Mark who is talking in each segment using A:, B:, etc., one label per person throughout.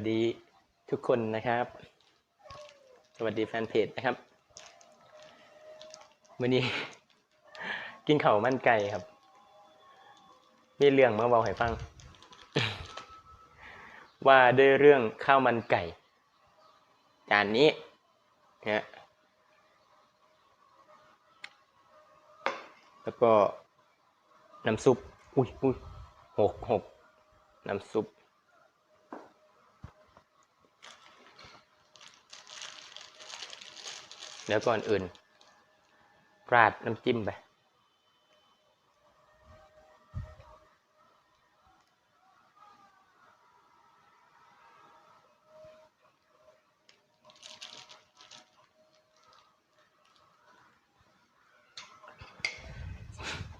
A: สดีทุกคนนะครับ สวัสดีแฟนเพจนะครับวันนี้ กินข้าวมันไก่ครับ มีเรื่องมาเบาให้ฟัง ว่าด้วยเรื่องข้าวมันไก่จานนี้นะแล้วก็น้ำซุป อุ้ยอุ้ยหกหกน้ำซุป แล้วก่อนอื่น ราดน้ำจิ้มไป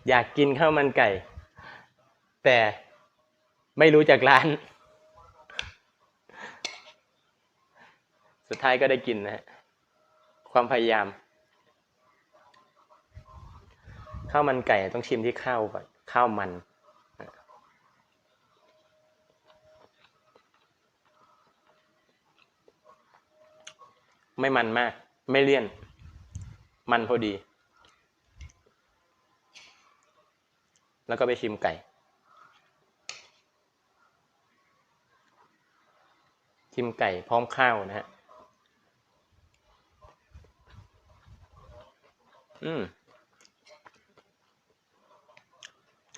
A: อยากกินข้าวมันไก่ แต่ไม่รู้จากร้าน สุดท้ายก็ได้กินนะฮะ ความพยายาม ข้าวมันไก่ต้องชิมที่ข้าวก่อนข้าวมัน ไม่มันมาก ไม่เลี่ยน มันพอดี แล้วก็ไปชิมไก่ ชิมไก่พร้อมข้าวนะฮะ อืม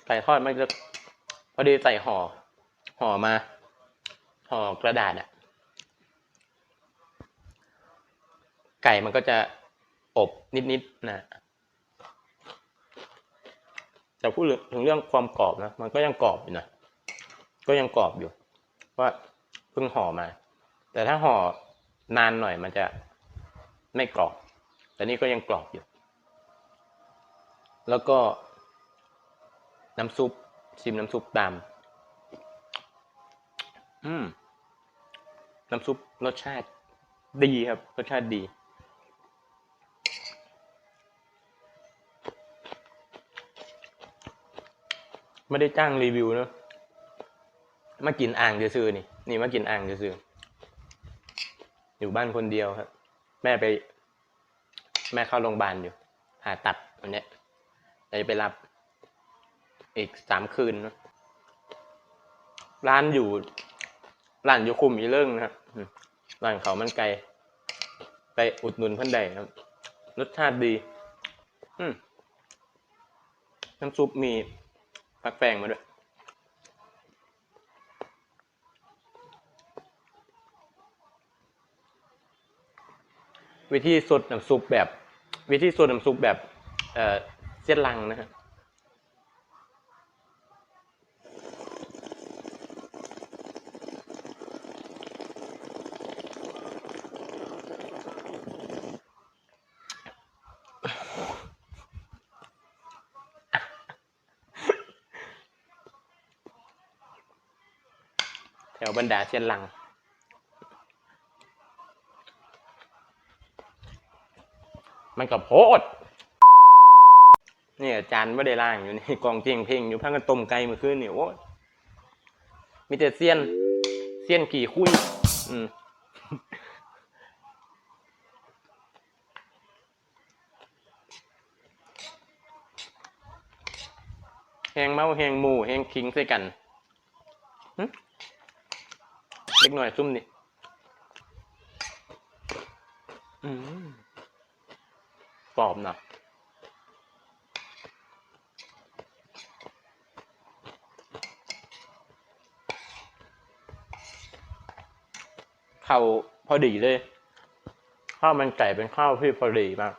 A: ไก่ทอดมันจะพอดีใส่ห่อ ห่อมา ห่อกระดาษอะไก่มันก็จะอบนิดๆนะแต่พูดถึงเรื่องความกรอบนะ มันก็ยังกรอบอยู่นะ ก็ยังกรอบอยู่เพราเพิ่งห่อมา แต่ถ้าห่อนานหน่อยมันจะไม่กรอบ แต่นี่ก็ยังกรอบอยู่ แล้วก็ น้ำซุป ชิมน้ำซุปตาม อืม น้ำซุปรสชาติ ดีครับ รสชาติดี ไม่ได้จ้างรีวิวเนอะมากินอ่างซื้อๆนี่ นี่มากินอ่างซื้อๆอยู่บ้านคนเดียวครับ แม่ไป แม่เข้าโรงพยาบาลอยู่ผ่าตัดวัน เนี้ยจะไปรับอีกสามคืน ร้านอยู่ ร้านอยู่คุมอีเรื่องนะครับร้านเขามันไกล ไปอุดหนุนเพันใดครับ รสชาติดี อืมน้ำซุปมีผักแฟงมาด้วย วิธีสดน้ำซุปแบบ วิธีสดน้ำซุปแบบ เอ่อ เส้นลังนะฮะแถวบรรดาเส้นลังมันกับโพด เนี่ยจานไม่ได้ล่างอยู่นี่กองเจียงเพ่งอยู่พังกันต้มไก่เมื่อคืนนี่โอ้มีแต่เซียนเซียนกี่คุยอืมแหงเมาแหงหมูแหงคิงใส่กันเล็กหน่อยซุ่มนี่อืมกรอบนะาวพอดีเลยข้าวมันไก่เป็นข้าวที่พอดีมาก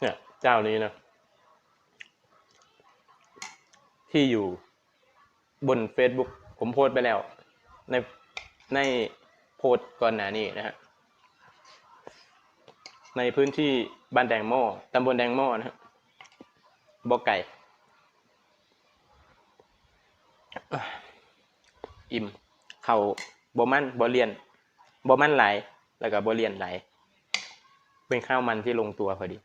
A: เนี่ย เจ้านี้นะที่อยู่บน Facebook ผมโพสไปแล้ว ในในโพสก่อนหน้านี้นะฮะในพื้นที่บ้านแดงโม่ตำบลแดงโม่นะฮะบอไก่ อิ่ม เขาบ่มันบอเลียน บ่มันไหลแล้วก็บ่เรียนไหลเป็นข้าวมันที่ลงตัวพอดี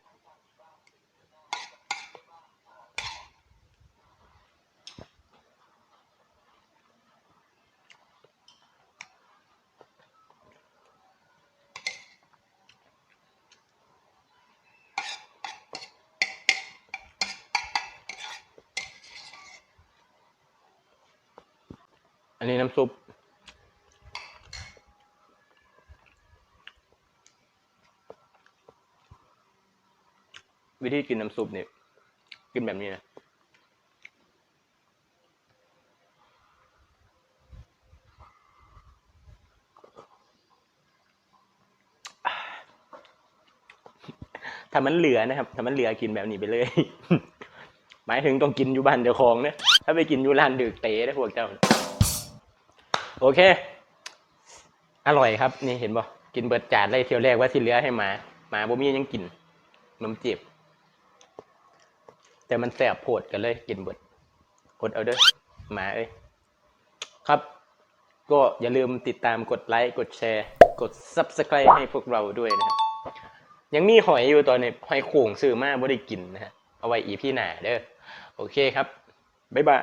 A: อันนี้น้ำซุป วิธีกินน้ำซุปเนี่ยกินแบบนี้นะถ้ามันเหลือนะครับถ้ามันเหลือกินแบบนี้ไปเลย หมายถึงต้องกินอยู่บ้านเจ้าของเนี่ยถ้าไปกินอยู่ร้านดึกเตะได้พวกเจ้า โอเค อร่อยครับ นี่เห็นบ่กินเบิดจานเลยเที่ยวแรกว่าที่เหลือให้หมาหมาบ่มียังกินมันเจ็บ แต่มันแสบโผดกันเลยกินเบิดอดเอาเด้อหมาเอ้ยครับ ก็อย่าลืมติดตามกดไลค์กดแชร์ กด subscribe ให้พวกเราด้วยนะครับยังมีหอยอยู่ตอนนี้หอยโข่งซื้อมาบ่ได้กินนะฮะเอาไว้อีพี่หนาเด้อโอเคครับ บ๊ายบาย